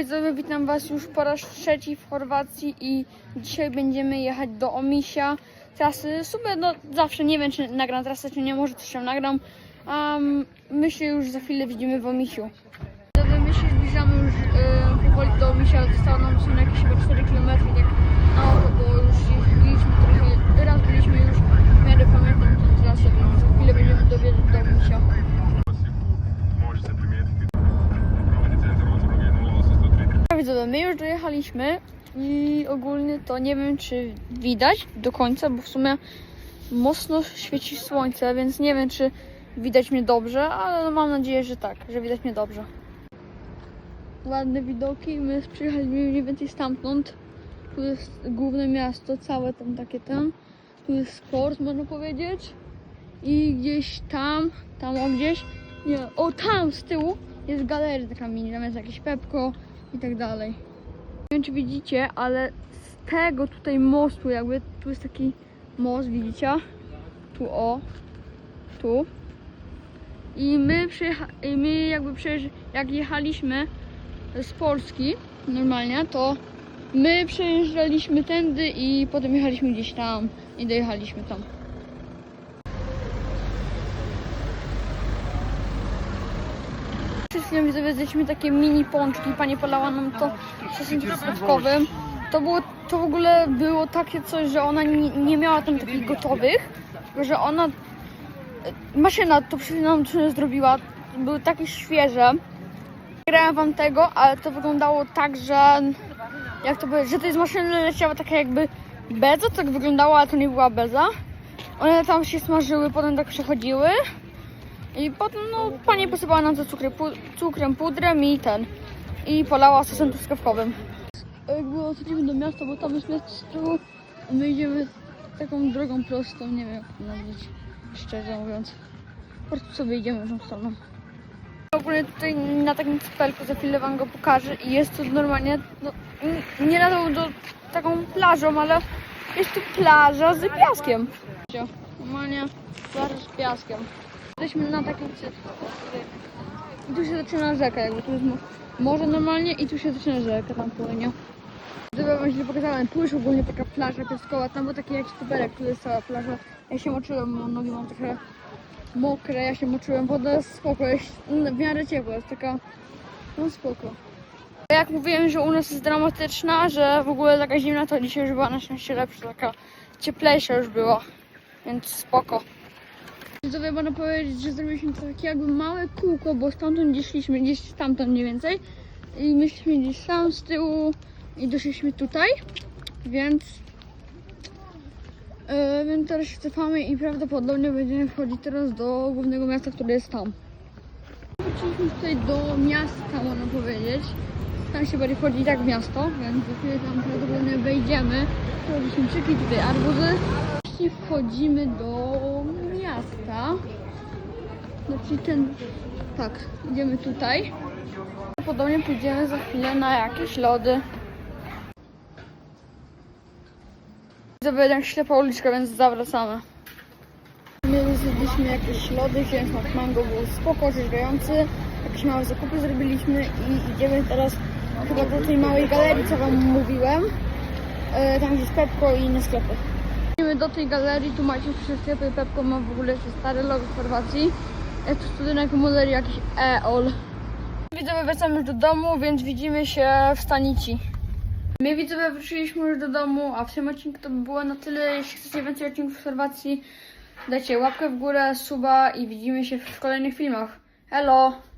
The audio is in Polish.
widzowie, witam Was już po raz trzeci w Chorwacji i dzisiaj będziemy jechać do Omisia. Trasy, super, no zawsze nie wiem czy nagram trasę, czy nie, może też ją nagram. A my się już za chwilę widzimy w Omisiu. My się zbliżamy już e, powoli do Omisia, zostało nam są jakieś chyba 4 km tak na oko, bo już jeździliśmy trochę, raz byliśmy już w miarę pamiętam tę trasę, więc za chwilę będziemy dowiedzieć do Omisia. Možete primijetiti prometni centar otvorenog je 0803 Widzowie, i ogólnie to nie wiem, czy widać do końca, bo w sumie mocno świeci słońce, więc nie wiem, czy widać mnie dobrze, ale no mam nadzieję, że tak, że widać mnie dobrze. Ładne widoki, my przyjechaliśmy mniej więcej stamtąd. Tu jest główne miasto, całe tam takie tam. Tu jest sport, można powiedzieć. I gdzieś tam, tam o gdzieś, nie, o tam z tyłu jest galeria taka mini, tam jest jakieś pepko i tak dalej. Nie wiem czy widzicie, ale z tego tutaj mostu jakby, tu jest taki most, widzicie? Tu o, tu. I my, i my jakby przecież jak jechaliśmy z Polski normalnie, to my przejeżdżaliśmy tędy i potem jechaliśmy gdzieś tam i dojechaliśmy tam. Przed chwilą widzowie zjedliśmy takie mini pączki, pani polała nam to sosem truskawkowym. To było, to w ogóle było takie coś, że ona nie, nie miała tam takich gotowych, że ona, e, maszyna to przed chwilą nam zrobiła, były takie świeże. Grałem wam tego, ale to wyglądało tak, że jak to że to jest maszyna leciała taka jakby beza, tak wyglądało, ale to nie była beza. One tam się smażyły, potem tak przechodziły. I potem no, pani posypała nam to cukrem, pu- cukrem, pudrem i ten. I polała sosem truskawkowym. Jakby odchodzimy do miasta, bo tam jest miasto my idziemy taką drogą prostą, nie wiem jak to nazwać, szczerze mówiąc. Po prostu sobie idziemy tą stroną. Ogólnie tutaj na takim cypelku za chwilę wam go pokażę i jest tu normalnie, no, nie na tą do, taką plażą, ale jest tu plaża z piaskiem. Normalnie plaża z piaskiem. Jesteśmy na takim. I tu się zaczyna rzeka, jakby tu jest mo- morze normalnie i tu się zaczyna rzeka tam płynie. Gdyby wam źle pokazałem, jest ogólnie taka plaża piaskowa, tam był taki jakiś cyberek, tu jest cała plaża. Ja się moczyłem, nogi mam trochę mokre, ja się moczyłem, woda jest spoko, jest w miarę ciepła, jest taka, no spoko. Jak mówiłem, że u nas jest dramatyczna, że w ogóle taka zimna, to dzisiaj już była na szczęście lepsza, taka cieplejsza już była, więc spoko. Widzowie, można powiedzieć, że zrobiliśmy takie jakby małe kółko, bo stamtąd gdzieś szliśmy, gdzieś stamtąd mniej więcej. I myśmy gdzieś tam z tyłu i doszliśmy tutaj, więc... Yy, więc teraz się cofamy i prawdopodobnie będziemy wchodzić teraz do głównego miasta, które jest tam. Wróciliśmy tutaj do miasta, można powiedzieć. Tam się bardziej wchodzi i tak w miasto, więc za chwilę tam prawdopodobnie wejdziemy. Robiliśmy czyki, tutaj arbuzy. Właśnie wchodzimy do miasta. Znaczy ten... Tak, idziemy tutaj. Podobnie pójdziemy za chwilę na jakieś lody. Jednak ślepa uliczka, więc zawracamy. My zjedliśmy jakieś lody, wziąłem smak mango, był spoko, orzeźwiający. Jakieś małe zakupy zrobiliśmy i idziemy teraz chyba do tej małej galerii, co wam mówiłem. E, tam gdzie jest i inne sklepy. Idziemy do tej galerii, tu macie wszystkie sklepy. Pepko ma w ogóle jeszcze stare logo Chorwacji. Jest tu studenek model jakiś EOL. Widzowie, wracamy już do domu, więc widzimy się w Stanici. My widzowie wróciliśmy już do domu, a w tym odcinku to by było na tyle. Jeśli chcecie więcej odcinków w Chorwacji, dajcie łapkę w górę, suba i widzimy się w kolejnych filmach. Hello!